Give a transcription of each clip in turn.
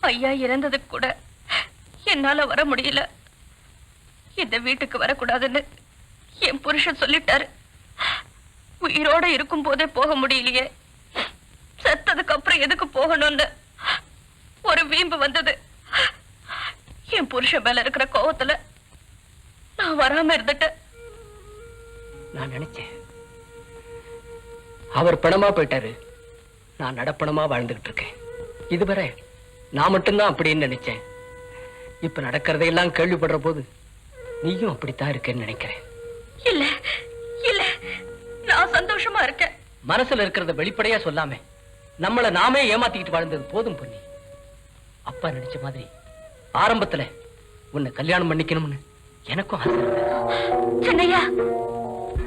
ஐயா இறந்ததுக்கு கூட என்னால வர முடியல. இந்த வீட்டுக்கு வரக்கூடாதுன்னு என் புருஷன் சொல்லிட்டாரு. உயிரோட இருக்கும் போதே போக முடியலையே. செத்ததுக்கு அப்புறம் எதுக்கு போகணும்னு ஒரு வீம்பு வந்தது. என் புருஷன் மேல இருக்கிற கோவத்துல நான் வராம இருந்துட்டேன். நான் நினைச்சேன். அவர் பணமா போயிட்டாரு. நான் நடப்பணமா வாழ்ந்துகிட்டு இருக்கேன். இதுவரை நான் மட்டும்தான் அப்படின்னு நினைச்சேன். இப்ப நடக்கிறதையெல்லாம் கேள்விப்படுற போது நீயும் அப்படித்தான் இருக்கேன்னு நினைக்கிறேன். இல்ல இல்ல. நான் சந்தோஷமா இருக்கேன். மனசுல இருக்கிறத வெளிப்படையா சொல்லாம நம்மள நாமே ஏமாத்திக்கிட்டு வாழ்ந்தது போதும் பொன்னி. அப்பா நினைச்ச மாதிரி ஆரம்பத்துல உன்னை கல்யாணம் பண்ணிக்கணும்னு எனக்கும் ஆசை சின்னையா?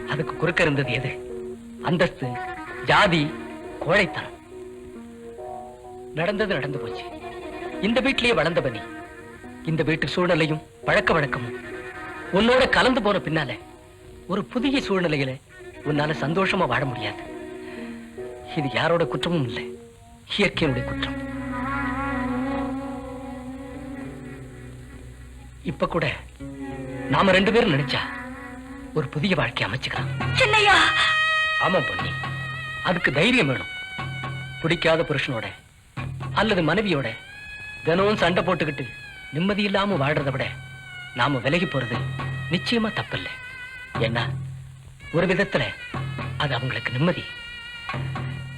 அதுக்கு குறுக்க இருந்தது எது? அந்தஸ்து ஜாதி கோழைத்தனம். நடந்தது நடந்து போச்சு. இந்த வீட்டிலேயே வளர்ந்த பனி இந்த வீட்டு சூழ்நிலையும் பழக்க வழக்கமும் உன்னோட கலந்து போன பின்னால ஒரு புதிய சூழ்நிலையில உன்னால சந்தோஷமா வாழ முடியாது. இது யாரோட குற்றமும் இல்லை. இயற்கையினுடைய குற்றம். இப்ப கூட நாம ரெண்டு பேரும் நினைச்சா ஒரு புதிய வாழ்க்கை அமைச்சுக்கலாம். ஆமா பொன்னி. அதுக்கு தைரியம் வேணும். பிடிக்காத புருஷனோட அல்லது மனைவியோட தினமும் சண்டை போட்டுக்கிட்டு நிம்மதி இல்லாம வாழ்றத விட நாம விலகி போறது நிச்சயமா தப்பில்லை. ஏன்னா ஒரு விதத்துல அது அவங்களுக்கு நிம்மதி.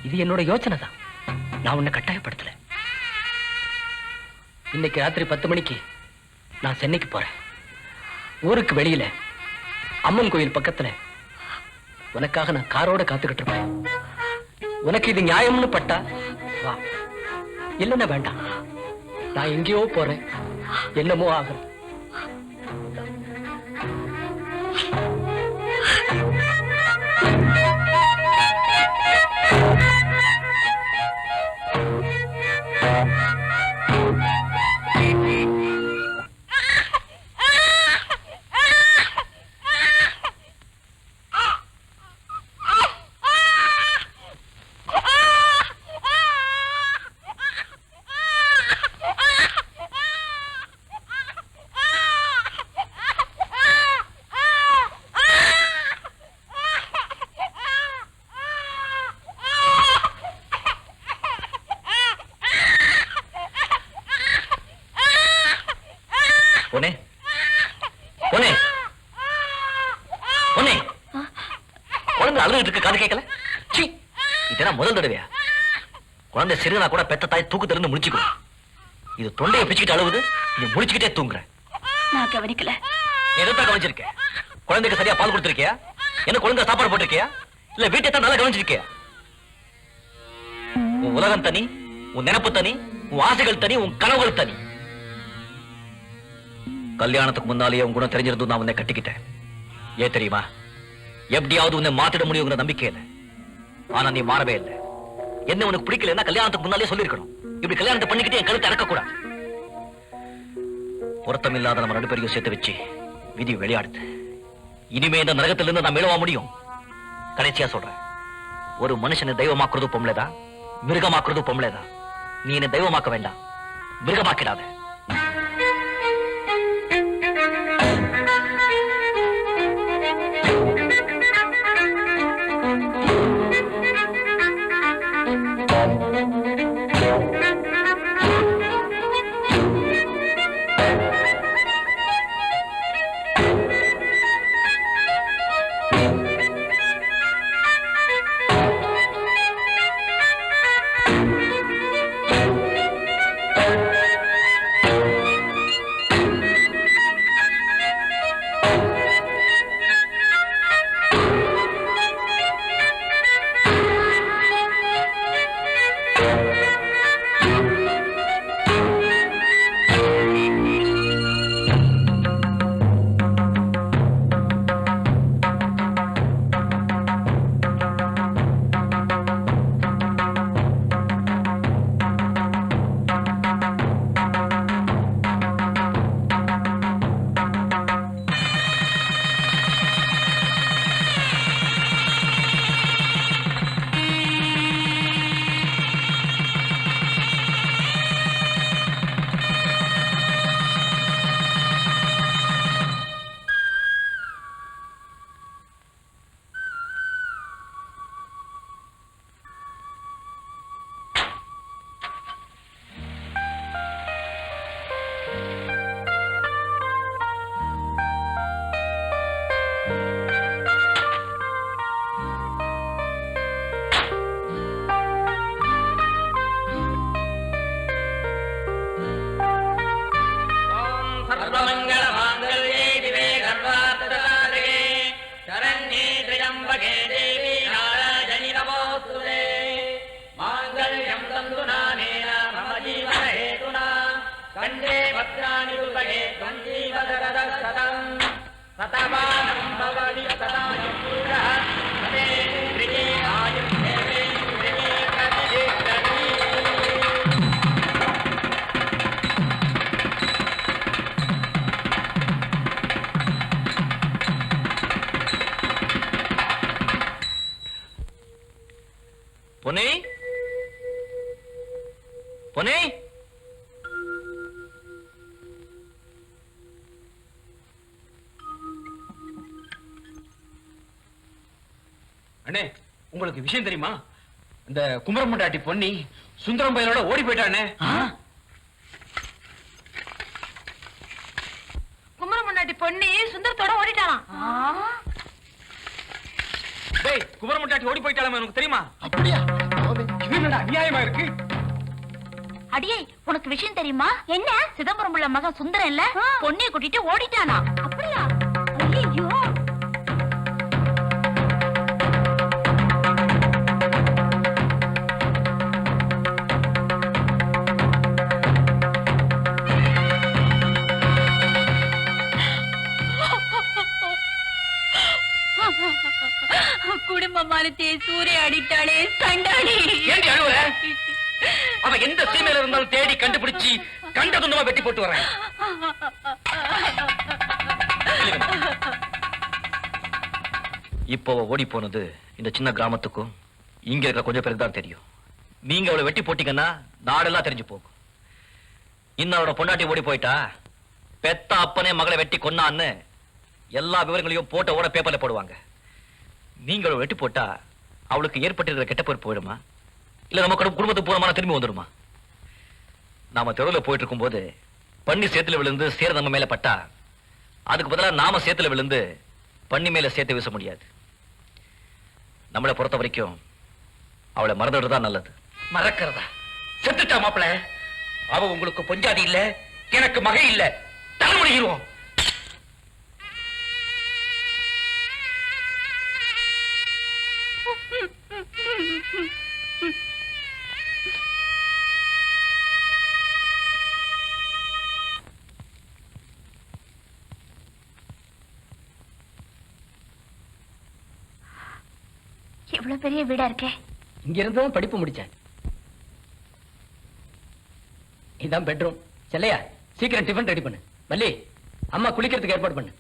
இது என்னோட யோசனை தான். நான் உன்னை கட்டாயப்படுத்தல. இன்னைக்கு ராத்திரி பத்து மணிக்கு நான் சென்னைக்கு போறேன். ஊருக்கு வெளியில அம்மன் கோயில் பக்கத்துல உனக்காக நான் காரோட காத்துக்கிட்டு இருப்பேன். உனக்கு இது நியாயம்னு பட்டா வா. இல்லைன்னா வேண்டாம். நான் எங்கேயோ போறேன். என்னமோ ஆகும் குழந்தை அழுதுகிட்டு இருக்க காது கேட்கல? சீ இதெல்லாம் முதல் தடவையா? குழந்தை சிறுனா கூட பெத்த தாய் தூக்கத்துல இருந்து முடிச்சுக்கோ இது தொண்டையை பிச்சுக்கிட்டு அழுவுது நீ முடிச்சுக்கிட்டே தூங்குற. நான் கவனிக்கல. நீ எதை கவனிச்சிருக்க? குழந்தைக்கு சரியா பால் கொடுத்திருக்கியா? என்ன குழந்தை சாப்பாடு போட்டிருக்கியா? இல்ல வீட்டை தான் நல்லா கவனிச்சிருக்கியா? உன் உலகம் தனி உன் நினைப்பு தனி உன் ஆசைகள் தனி உன் கனவுகள் தனி. கல்யாணத்துக்கு முன்னாலேயே உன் குணம் தெரிஞ்சிருந்தும் நான் உன்னை கட்டிக்கிட்டேன். ஏன் தெரியுமா? எப்படியாவது உன்னை மாத்திட முடியுங்கிற நம்பிக்கை இல்லை ஆனா நீ மாறவே இல்லை. என்ன உனக்கு பிடிக்கலன்னா கல்யாணத்துக்கு முன்னாலே சொல்லியிருக்கணும். இப்படி கல்யாணத்தை பண்ணிக்கிட்டு என் கழுத்தை இறக்கக்கூடாது பொருத்தம் இல்லாத நம்ம ரெண்டு பேரையும் சேர்த்து வச்சு விதி விளையாடுது. இனிமே இந்த நரகத்திலிருந்து நான் மேலவா முடியும். கடைசியா சொல்றேன். ஒரு மனுஷனை தெய்வமாக்குறது பொம்பளைதான். மிருகமாக்குறது பொம்பளைதான். நீ என்னை தெய்வமாக்க வேண்டாம். மிருகமாக்கிடாத. सर्वमङ्गलमाङ्गल्ये दिवे सर्वार्थसाधके शरण्ये त्र्यम्बके देवी नारायणि नमोऽस्तुते माङ्गल्यं तन्तु नानेन मम जीवनहेतुना कण्ठे भद्राणि दुर्लभे त्वं जीवदरदः सतम् பொன்னி? பொன்னி? அண்ணே உங்களுக்கு விஷயம் தெரியுமா? இந்த குமரமுண்டாட்டி பொன்னி சுந்தரம் பையனோட ஓடி போயிட்டானே குமர முன்னாடி பொண்ணி சுந்தரத்தோட ஓடிட்டானாம் டேய் குமரமுண்டாட்டி ஓடி போயிட்டாலே உனக்கு தெரியுமா? அப்படியா? என்னடா அநியாயமா இருக்கு? அடியே உனக்கு விஷயம் தெரியுமா? என்ன? சிதம்பரம் உள்ள மகன் சுந்தரம் இல்ல பொண்ணிய கூட்டிட்டு ஓடிட்டானா? அப்படியா? குடும்ப மரத்தை சூறையாடிட்டாளே சண்டாடி ஏண்டி அழுவுற? அவ எந்த சீமையில இருந்தாலும் தேடி கண்டுபிடிச்சு கண்ட துண்டமா வெட்டி போட்டு வரேன் இப்போ அவ ஓடி போனது இந்த சின்ன கிராமத்துக்கும் இங்க இருக்கிற கொஞ்சம் பேருக்கு தான் தெரியும். நீங்க அவளை வெட்டி போட்டீங்கன்னா நாடெல்லாம் தெரிஞ்சு போகும். இன்னும் அவளோட பொண்டாட்டி ஓடி போயிட்டா பெத்த அப்பனே மகளை வெட்டி கொன்னான்னு எல்லா விவரங்களையும் போட்ட ஓட பேப்பர்ல போடுவாங்க. நீங்களும் வெட்டி போட்டா அவளுக்கு ஏற்பட்டிருக்கிற கெட்ட பேர் போயிடுமா? இல்ல நம்ம குடும்ப- குடும்பத்துக்கு பூர்வமான திரும்பி வந்துடுமா? நாம தெருவில் போயிட்டு இருக்கும்போது பண்ணி சேத்துல விழுந்து சேர நம்ம மேல பட்டா அதுக்கு பதிலா நாம சேத்துல விழுந்து பண்ணி மேல சேர்த்து வீச முடியாது. நம்மளை பொறுத்த வரைக்கும் அவளை மறந்துடுறதா நல்லது. மறக்கிறதா? செத்துட்டா மாப்பிள? அவ உங்களுக்கு பொஞ்சாதி இல்ல எனக்கு மகை இல்ல. தலைமுடிகிறோம் எவ்வளவு பெரிய வீடா இருக்கே? இங்க இருந்து படிப்பு முடிச்சேன். இதான் பெட்ரூம் செல்லையா சீக்கிரம் டிஃபன் ரெடி பண்ணு. மல்லி அம்மா குளிக்கிறதுக்கு ஏற்பாடு பண்ணு.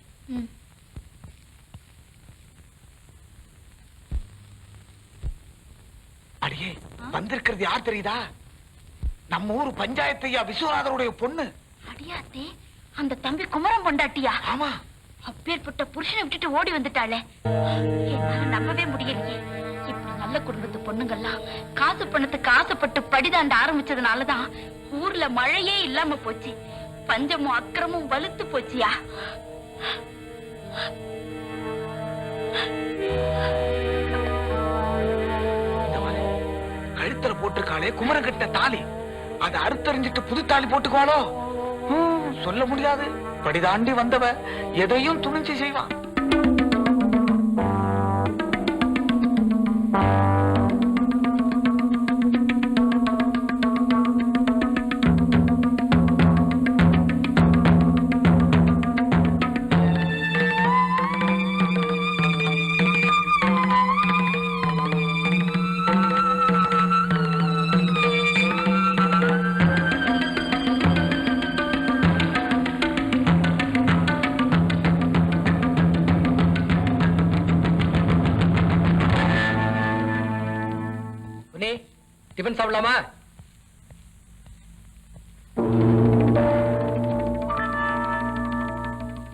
அடியே வந்திருக்கிறது யார் தெரியுதா? நம்ம ஊர் பஞ்சாயத்து ஐயா விஸ்வநாதருடைய பொண்ணு. அடியாத்தே அந்த தம்பி குமரம் பொண்டாட்டியா? ஆமா. அப்பேற்பட்ட புருஷனை விட்டுட்டு ஓடி வந்துட்டாளே. நம்பவே முடியலையே. நல்ல குடும்பத்து பொண்ணுங்கெல்லாம் காசு பணத்துக்கு ஆசைப்பட்டு படிதாண்ட ஆரம்பிச்சதுனாலதான் ஊர்ல மழையே இல்லாம போச்சு. பஞ்சமும் அக்கிரமும் வலுத்து போச்சியா? கழுத்துல போட்டிருக்காளே குமரன் கட்ட தாலி. அதை அறுத்தறிஞ்சிட்டு புது தாலி போட்டுக்குவாளோ? சொல்ல முடியாது. படிதாண்டி வந்தவ எதையும் துணிஞ்சு செய்வான். டிஃபன்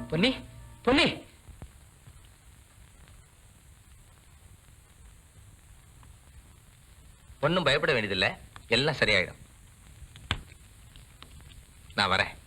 பொன்னி பொன்னி. ஒன்றும் பயப்பட வேண்டியதில்லை. எல்லாம் சரியாயிடும். நான் வரேன்.